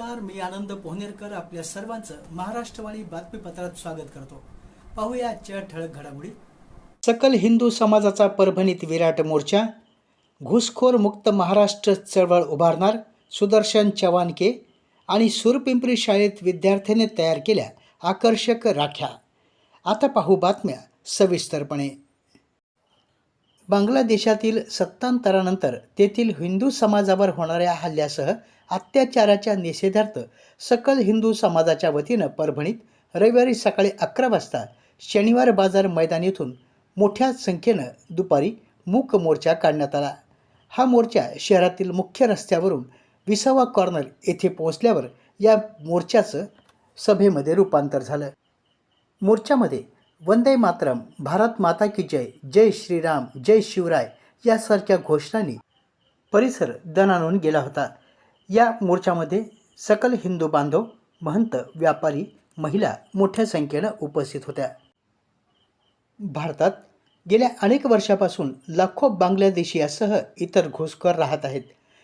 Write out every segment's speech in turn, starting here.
नमस्कार मी आनंद पोहनेरकर आपल्या सर्वांचं महाराष्ट्रवाणी बातमीपत्रात स्वागत करतो. पाहूया आजच्या ठळक घडामोडी. सकल हिंदू समाजाचा परभणीत विराट मोर्चा. घुसखोर मुक्त महाराष्ट्र चळवळ उभारणार सुदर्शन चव्हाणके आणि सुरपिंपरी शाळेत विद्यार्थ्याने तयार केल्या आकर्षक राख्या. आता पाहू बातम्या सविस्तरपणे. बांगलादेशातील सत्तांतरानंतर तेथील हिंदू समाजावर होणाऱ्या हल्ल्यासह अत्याचाराच्या निषेधार्थ सकल हिंदू समाजाच्या वतीनं परभणीत रविवारी सकाळी अकरा वाजता शनिवार बाजार मैदान येथून मोठ्या संख्येनं दुपारी मूक मोर्चा काढण्यात आला. हा मोर्चा शहरातील मुख्य रस्त्यावरून विसावा कॉर्नर येथे पोहोचल्यावर या मोर्चाचं सभेमध्ये रूपांतर झालं. मोर्चामध्ये वंदे मातरम भारत माता की जय जय श्रीराम जय शिवराय यासारख्या घोषणांनी परिसर दणाणून गेला होता. या मोर्चामध्ये सकल हिंदू बांधव महंत व्यापारी महिला मोठ्या संख्येनं उपस्थित होत्या. भारतात गेल्या अनेक वर्षापासून लाखो बांगलादेशीयासह इतर घुसखोर राहत आहेत.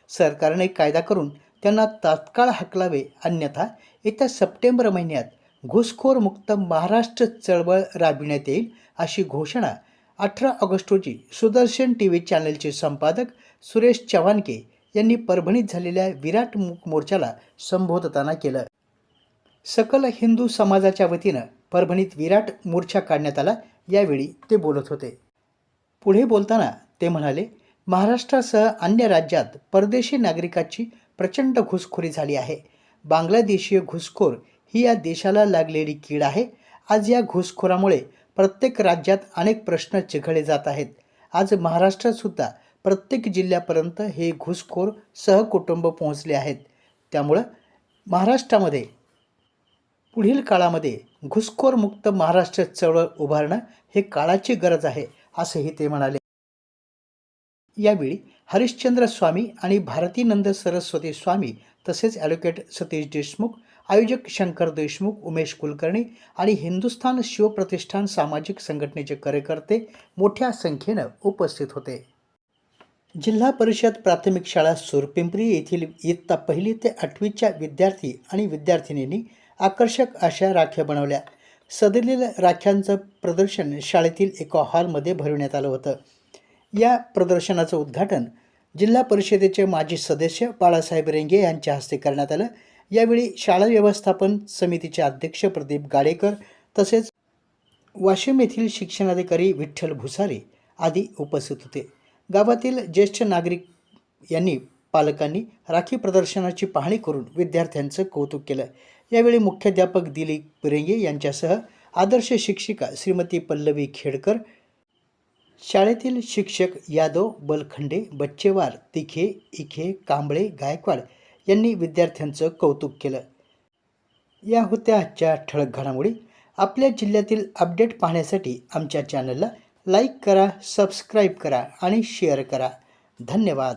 सरकारने कायदा करून त्यांना तात्काळ हकलावे अन्यथा येत्या सप्टेंबर महिन्यात घुसखोर मुक्त महाराष्ट्र चळवळ राबविण्यात येईल अशी घोषणा अठरा ऑगस्ट रोजी सुदर्शन टी व्ही चॅनलचे संपादक सुरेश चव्हाणके यांनी परभणीत झालेल्या विराट मूक मोर्चाला संबोधताना केलं. सकल हिंदू समाजाच्या वतीनं परभणीत विराट मोर्चा काढण्यात आला यावेळी ते बोलत होते. पुढे बोलताना ते म्हणाले महाराष्ट्रासह अन्य राज्यात परदेशी नागरिकाची प्रचंड घुसखोरी झाली आहे. बांगलादेशीय घुसखोर ही या देशाला लागलेली कीड आहे. आज या घुसखोरामुळे प्रत्येक राज्यात अनेक प्रश्न चिघळले जात आहेत. आज महाराष्ट्रातसुद्धा प्रत्येक जिल्ह्यापर्यंत हे घुसखोर सहकुटुंब पोहोचले आहेत. त्यामुळं महाराष्ट्रामध्ये पुढील काळामध्ये घुसखोर मुक्त महाराष्ट्र चळवळ उभारणं हे काळाची गरज आहे असंही ते म्हणाले. यावेळी हरिश्चंद्र स्वामी आणि भारतीनंद सरस्वती स्वामी तसेच ॲडव्होकेट सतीश देशमुख आयोजक शंकर देशमुख उमेश कुलकर्णी आणि हिंदुस्थान शिवप्रतिष्ठान सामाजिक संघटनेचे कार्यकर्ते मोठ्या संख्येनं उपस्थित होते. जिल्हा परिषद प्राथमिक शाळा सुरपिंपरी येथील इयत्ता पहिली ते आठवीच्या विद्यार्थी आणि विद्यार्थिनींनी आकर्षक अशा राख्या बनवल्या. सदरील राख्यांचं प्रदर्शन शाळेतील एका हॉलमध्ये भरवण्यात आलं होतं. या प्रदर्शनाचं उद्घाटन जिल्हा परिषदेचे माजी सदस्य बाळासाहेब रेंगे यांच्या हस्ते करण्यात आलं. यावेळी शाळा व्यवस्थापन समितीचे अध्यक्ष प्रदीप गाडेकर तसेच वाशिम येथील शिक्षणाधिकारी विठ्ठल भुसारे आदी उपस्थित होते. गावातील ज्येष्ठ नागरिक यांनी पालकांनी राखी प्रदर्शनाची पाहणी करून विद्यार्थ्यांचं कौतुक केलं. यावेळी मुख्याध्यापक दिलीप रेंगे यांच्यासह आदर्श शिक्षिका श्रीमती पल्लवी खेडकर शाळेतील शिक्षक यादव बलखंडे बच्चेवार तिखे इखे कांबळे गायकवाड यांनी विद्यार्थ्यांचं कौतुक केलं. या होत्या आजच्या ठळक घडामोडी आपल्या जिल्ह्यातील अपडेट पाहण्यासाठी आमच्या चॅनलला लाईक करा सबस्क्राईब करा आणि शेअर करा. धन्यवाद.